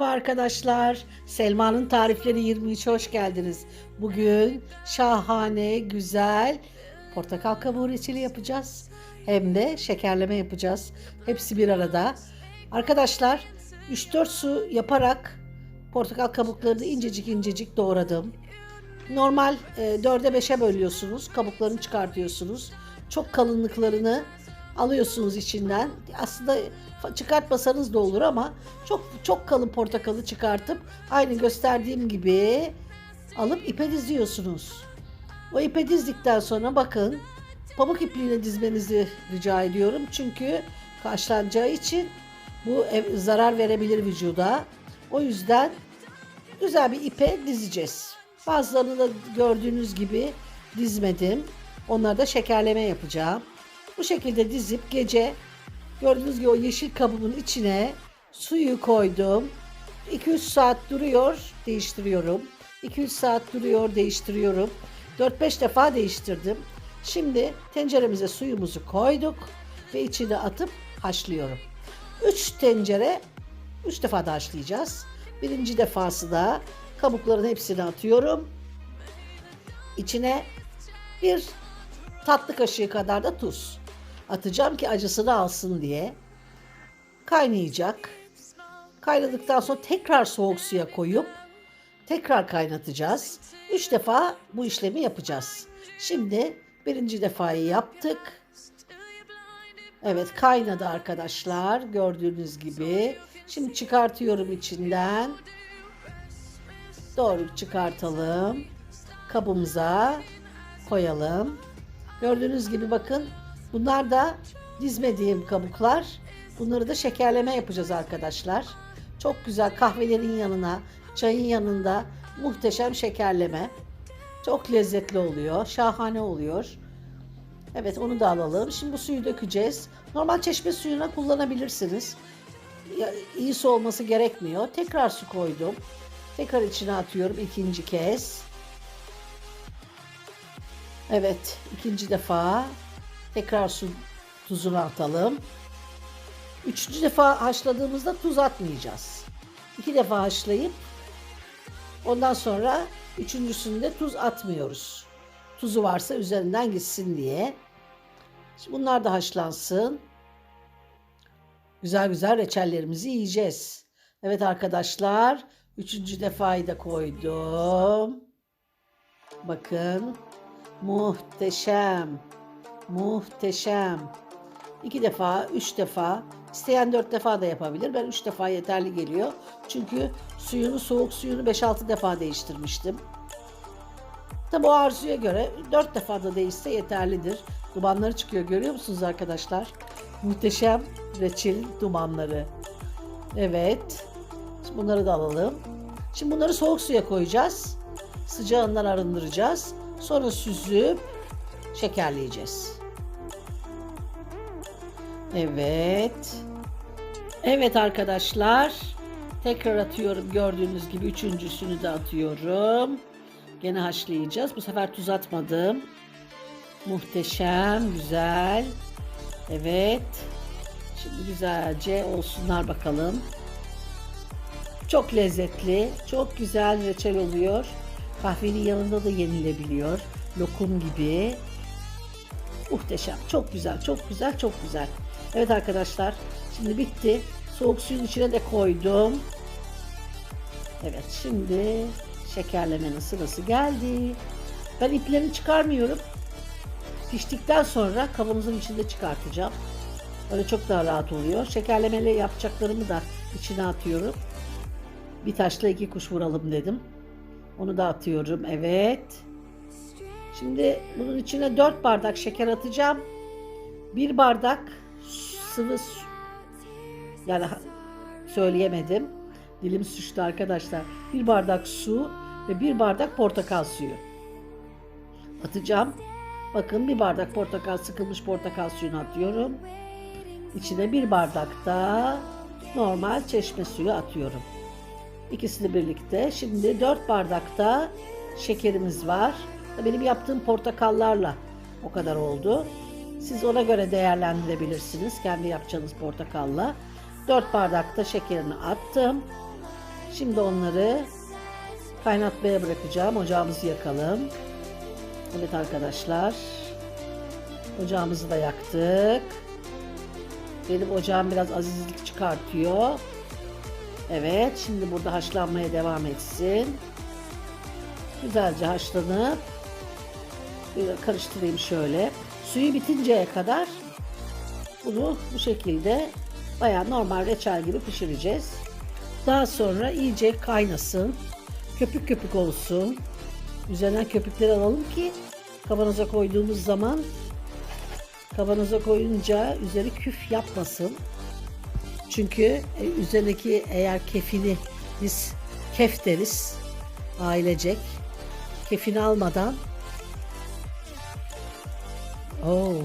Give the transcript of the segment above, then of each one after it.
Merhaba arkadaşlar. Selma'nın Tarifleri 23 hoş geldiniz. Bugün şahane, güzel portakal kabuğu reçeli yapacağız. Hem de şekerleme yapacağız. Hepsi bir arada. Arkadaşlar 3-4 su yaparak portakal kabuklarını incecik incecik doğradım. Normal e, 4'e 5'e bölüyorsunuz. Kabuklarını çıkartıyorsunuz. Çok kalınlıklarını alıyorsunuz içinden. Aslında çıkartmasanız da olur ama çok çok kalın portakalı çıkartıp aynı gösterdiğim gibi alıp ipe diziyorsunuz. O ipe dizdikten sonra bakın pamuk ipliğine dizmenizi rica ediyorum. Çünkü kaşlanacağı için bu zarar verebilir vücuda. O yüzden güzel bir ipe dizeceğiz. Bazılarını da gördüğünüz gibi dizmedim. Onları da şekerleme yapacağım. Bu şekilde dizip gece gördüğünüz gibi o yeşil kabımın içine suyu koydum. 2-3 saat duruyor, değiştiriyorum. 2-3 saat duruyor, değiştiriyorum. 4-5 defa değiştirdim. Şimdi tenceremize suyumuzu koyduk ve içine atıp haşlıyorum. 3 tencere 3 defa da haşlayacağız. Birinci defası da kabukların hepsini atıyorum. İçine bir tatlı kaşığı kadar da tuz atacağım ki acısını alsın diye. Kaynayacak. Kaynadıktan sonra tekrar soğuk suya koyup tekrar kaynatacağız. Üç defa bu işlemi yapacağız. Şimdi birinci defayı yaptık. Evet kaynadı arkadaşlar gördüğünüz gibi. Şimdi çıkartıyorum içinden. Doğru çıkartalım. Kabımıza koyalım. Gördüğünüz gibi bakın bunlar da dizmediğim kabuklar. Bunları da şekerleme yapacağız arkadaşlar. Çok güzel kahvelerin yanına, çayın yanında muhteşem şekerleme. Çok lezzetli oluyor, şahane oluyor. Evet onu da alalım. Şimdi bu suyu dökeceğiz. Normal çeşme suyuna kullanabilirsiniz. İyi su olması gerekmiyor. Tekrar su koydum. Tekrar içine atıyorum ikinci kez. Evet, ikinci defa tekrar su tuzunu atalım. Üçüncü defa haşladığımızda tuz atmayacağız. İki defa haşlayıp ondan sonra üçüncüsünde tuz atmıyoruz. Tuzu varsa üzerinden gitsin diye. Şimdi bunlar da haşlansın. Güzel güzel reçellerimizi yiyeceğiz. Evet arkadaşlar, üçüncü defayı da koydum. Bakın. Muhteşem. Muhteşem. İki defa, üç defa, isteyen dört defa da yapabilir. Ben üç defa yeterli geliyor. Çünkü suyunu, soğuk suyunu 5-6 defa değiştirmiştim. Tabi o arzuya göre dört defa da değişse yeterlidir. Dumanları çıkıyor görüyor musunuz arkadaşlar? Muhteşem reçel dumanları. Evet. Şimdi bunları da alalım. Şimdi bunları soğuk suya koyacağız. Sıcağından arındıracağız. Sonra süzüp şekerleyeceğiz. Evet. Evet arkadaşlar. Tekrar atıyorum gördüğünüz gibi üçüncüsünü de atıyorum. Gene haşlayacağız. Bu sefer tuz atmadım. Muhteşem, güzel. Evet. Şimdi güzelce olsunlar bakalım. Çok lezzetli, çok güzel reçel oluyor. Kahvenin yanında da yenilebiliyor. Lokum gibi. Muhteşem. Çok güzel, çok güzel, çok güzel. Evet arkadaşlar, şimdi bitti. Soğuk suyun içine de koydum. Evet, şimdi şekerlemenin sırası geldi. Ben iplerini çıkarmıyorum. Piştikten sonra kabımızın içinde çıkartacağım. Öyle çok daha rahat oluyor. Şekerlemeli yapacaklarımı da içine atıyorum. Bir taşla iki kuş vuralım dedim. Onu da atıyorum. Evet. Şimdi bunun içine 4 bardak şeker atacağım. 1 bardak sıvı. Yani söyleyemedim. Dilim suçtu arkadaşlar. 1 bardak su ve 1 bardak portakal suyu. Atacağım. Bakın bir bardak portakal sıkılmış portakal suyunu atıyorum. İçine bir bardak da normal çeşme suyu atıyorum. İkisini birlikte. Şimdi 4 bardakta şekerimiz var. Benim yaptığım portakallarla o kadar oldu. Siz ona göre değerlendirebilirsiniz kendi yapacağınız portakalla. 4 bardakta şekerini attım. Şimdi onları kaynatmaya bırakacağım. Ocağımızı yakalım. Evet arkadaşlar. Ocağımızı da yaktık. Benim ocağım biraz azizlik çıkartıyor. Evet, şimdi burada haşlanmaya devam etsin. Güzelce haşlanıp karıştırayım şöyle. Suyu bitinceye kadar bunu bu şekilde bayağı normal reçel gibi pişireceğiz. Daha sonra iyice kaynasın. Köpük köpük olsun. Üzerinden köpükleri alalım ki kavanoza koyduğumuz zaman kavanoza koyunca üzeri küf yapmasın. Çünkü e, üzerindeki eğer kefini biz kef deriz ailecek. Kefini almadan Oo.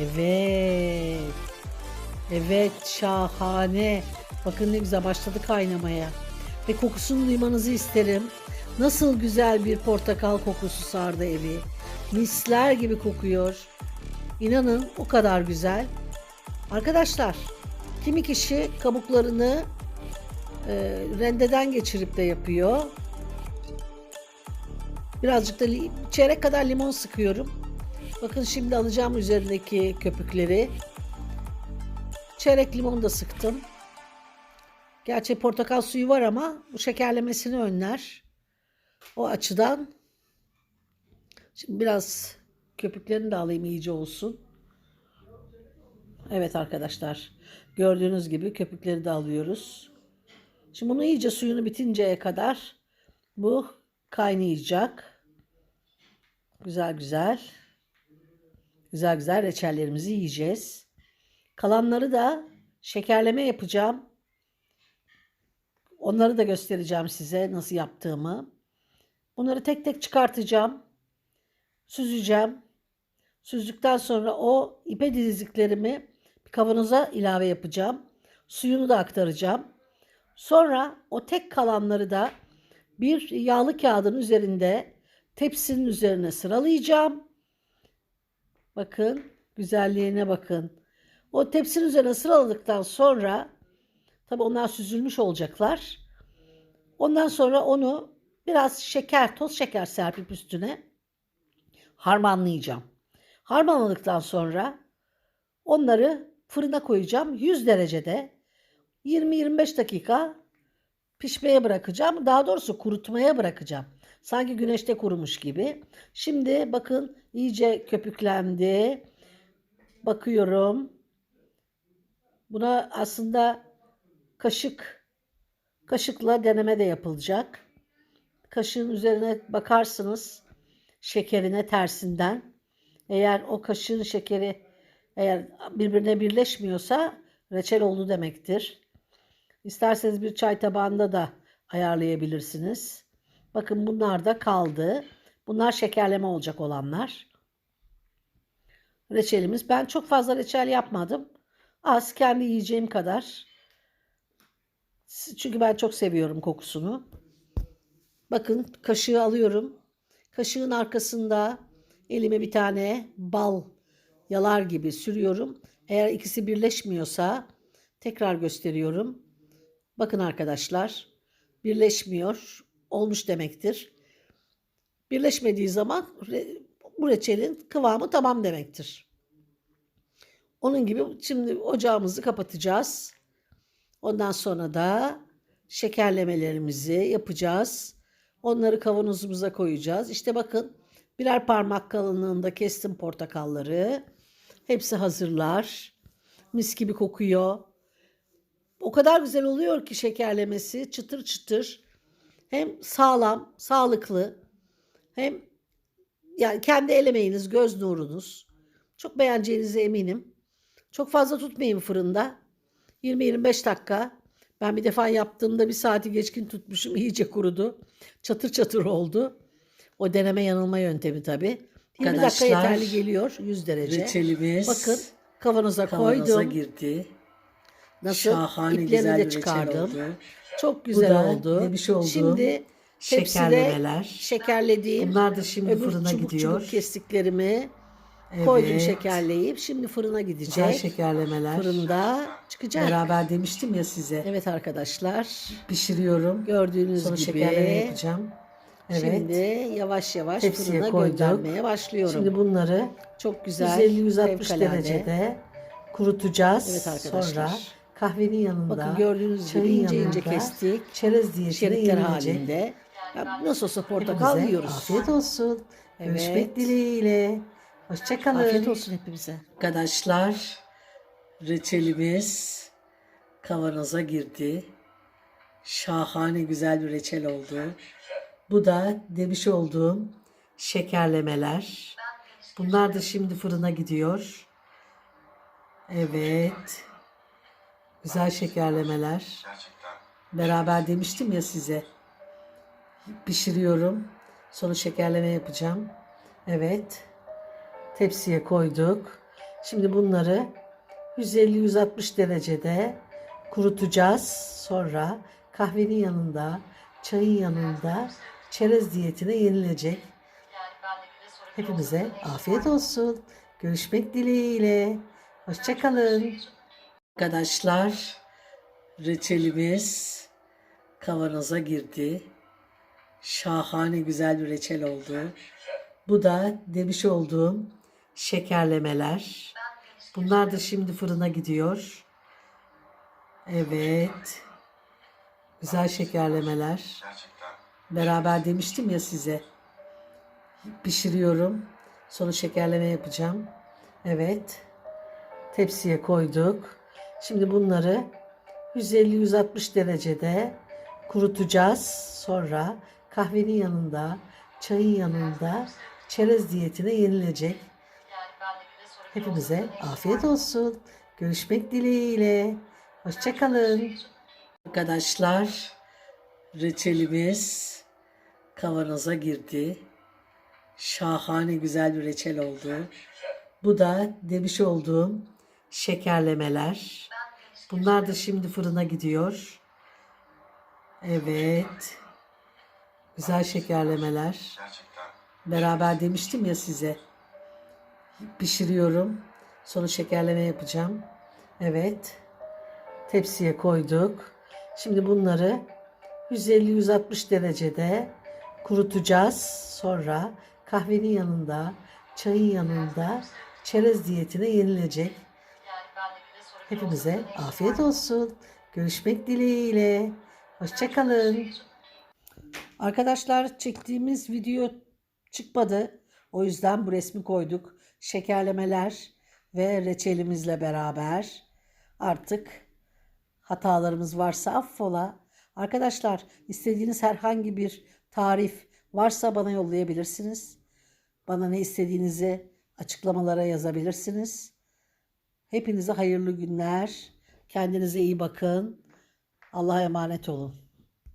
Evet. Evet şahane. Bakın ne güzel başladı kaynamaya. Ve kokusunu duymanızı isterim. Nasıl güzel bir portakal kokusu sardı evi. Misler gibi kokuyor. İnanın o kadar güzel. Arkadaşlar kimi kişi kabuklarını e, rendeden geçirip de yapıyor. Birazcık da çeyrek kadar limon sıkıyorum. Bakın şimdi alacağım üzerindeki köpükleri. Çeyrek limon da sıktım. Gerçi portakal suyu var ama bu şekerlemesini önler. O açıdan şimdi biraz köpüklerini de alayım iyice olsun. Evet arkadaşlar. Gördüğünüz gibi köpükleri de alıyoruz. Şimdi bunu iyice suyunu bitinceye kadar bu kaynayacak. Güzel güzel. Güzel güzel reçellerimizi yiyeceğiz. Kalanları da şekerleme yapacağım. Onları da göstereceğim size nasıl yaptığımı. Bunları tek tek çıkartacağım. Süzeceğim. Süzdükten sonra o ipe diziklerimi bir kavanoza ilave yapacağım. Suyunu da aktaracağım. Sonra o tek kalanları da bir yağlı kağıdın üzerinde tepsinin üzerine sıralayacağım. Bakın güzelliğine bakın. O tepsinin üzerine sıraladıktan sonra tabi onlar süzülmüş olacaklar. Ondan sonra onu biraz şeker, toz şeker serpip üstüne harmanlayacağım. Harmanladıktan sonra onları fırına koyacağım. 100 derecede 20-25 dakika pişmeye bırakacağım. Daha doğrusu kurutmaya bırakacağım. Sanki güneşte kurumuş gibi. Şimdi bakın iyice köpüklendi. Bakıyorum. Buna aslında kaşık kaşıkla deneme de yapılacak. Kaşığın üzerine bakarsınız şekerine tersinden. Eğer o kaşığın şekeri eğer birbirine birleşmiyorsa reçel oldu demektir. İsterseniz bir çay tabağında da ayarlayabilirsiniz. Bakın bunlar da kaldı. Bunlar şekerleme olacak olanlar. Reçelimiz. Ben çok fazla reçel yapmadım. Az kendi yiyeceğim kadar. Çünkü ben çok seviyorum kokusunu. Bakın kaşığı alıyorum. Kaşığın arkasında elime bir tane bal yalar gibi sürüyorum. Eğer ikisi birleşmiyorsa tekrar gösteriyorum. Bakın arkadaşlar birleşmiyor. Olmuş demektir. Birleşmediği zaman bu reçelin kıvamı tamam demektir. Onun gibi şimdi ocağımızı kapatacağız. Ondan sonra da şekerlemelerimizi yapacağız. Onları kavanozumuza koyacağız. İşte bakın birer parmak kalınlığında kestim portakalları. Hepsi hazırlar. Mis gibi kokuyor. O kadar güzel oluyor ki şekerlemesi çıtır çıtır. Hem sağlam, sağlıklı hem yani kendi el emeğiniz, göz nurunuz. Çok beğeneceğinize eminim. Çok fazla tutmayın fırında. 20-25 dakika. Ben bir defa yaptığımda bir saati geçkin tutmuşum. iyice kurudu. Çatır çatır oldu. O deneme yanılma yöntemi tabii. 20 dakika yeterli geliyor 100 derece. reçelimiz Bakın kavanoza, Kavanoza koydum. girdi. Nasıl? Şahane İplerini güzel de bir reçel çıkardım. oldu. Çok güzel da oldu. demiş olduğum Şimdi tepside şekerlemeler. şekerlediğim Bunlar da şimdi öbür fırına çubuk gidiyor. çubuk kestiklerimi Koydum Evet. şekerleyip şimdi fırına Güzel gidecek. şekerlemeler. Fırında çıkacak. Beraber demiştim ya size. Evet arkadaşlar. Pişiriyorum. Gördüğünüz Sonra gibi. şekerleme yapacağım. Evet. Şimdi yavaş yavaş Tepsiye fırına koyduk. göndermeye başlıyorum. Şimdi bunları Çok güzel. 150-160 fevkalade. derecede kurutacağız. Evet arkadaşlar. Sonra kahvenin yanında. Bakın gördüğünüz gibi ince ince kestik. Çerez diyetine Şeritler halinde. Ya nasıl olsa portakal yiyoruz. Afiyet olsun. Evet. Görüşmek dileğiyle. Hoşçakalın. Afiyet olsun hepimize. Arkadaşlar reçelimiz kavanoza girdi. Şahane güzel bir reçel oldu. Bu da demiş olduğum şekerlemeler. Bunlar da şimdi fırına gidiyor. Evet. Güzel şekerlemeler. Beraber demiştim ya size. Pişiriyorum. Sonra şekerleme yapacağım. Evet. Tepsiye koyduk. Şimdi bunları 150-160 derecede kurutacağız. Sonra kahvenin yanında, çayın yanında çerez diyetine yenilecek. Hepimize afiyet olsun. Görüşmek dileğiyle. Hoşçakalın. Arkadaşlar reçelimiz kavanoza girdi. Şahane güzel bir reçel oldu. Bu da demiş olduğum şekerlemeler. Bunlar da şimdi fırına gidiyor. Evet. Güzel şekerlemeler. Beraber demiştim ya size. Pişiriyorum. Sonra şekerleme yapacağım. Evet. Tepsiye koyduk. Şimdi bunları 150-160 derecede kurutacağız. Sonra kahvenin yanında, çayın yanında çerez diyetine yenilecek. Hepimize afiyet olsun. Görüşmek dileğiyle. Hoşçakalın. Arkadaşlar reçelimiz kavanoza girdi. Şahane güzel bir reçel oldu. Bu da demiş olduğum şekerlemeler. Bunlar da şimdi fırına gidiyor. Evet. Güzel şekerlemeler. Beraber demiştim ya size. Pişiriyorum. Sonra şekerleme yapacağım. Evet. Tepsiye koyduk. Şimdi bunları 150-160 derecede kurutacağız. Sonra kahvenin yanında, çayın yanında çerez diyetine yenilecek. Hepimize afiyet olsun. Görüşmek dileğiyle. Hoşçakalın. Arkadaşlar çektiğimiz video çıkmadı. O yüzden bu resmi koyduk. Şekerlemeler ve reçelimizle beraber artık hatalarımız varsa affola. Arkadaşlar istediğiniz herhangi bir tarif varsa bana yollayabilirsiniz. Bana ne istediğinizi açıklamalara yazabilirsiniz. Hepinize hayırlı günler. Kendinize iyi bakın. Allah'a emanet olun.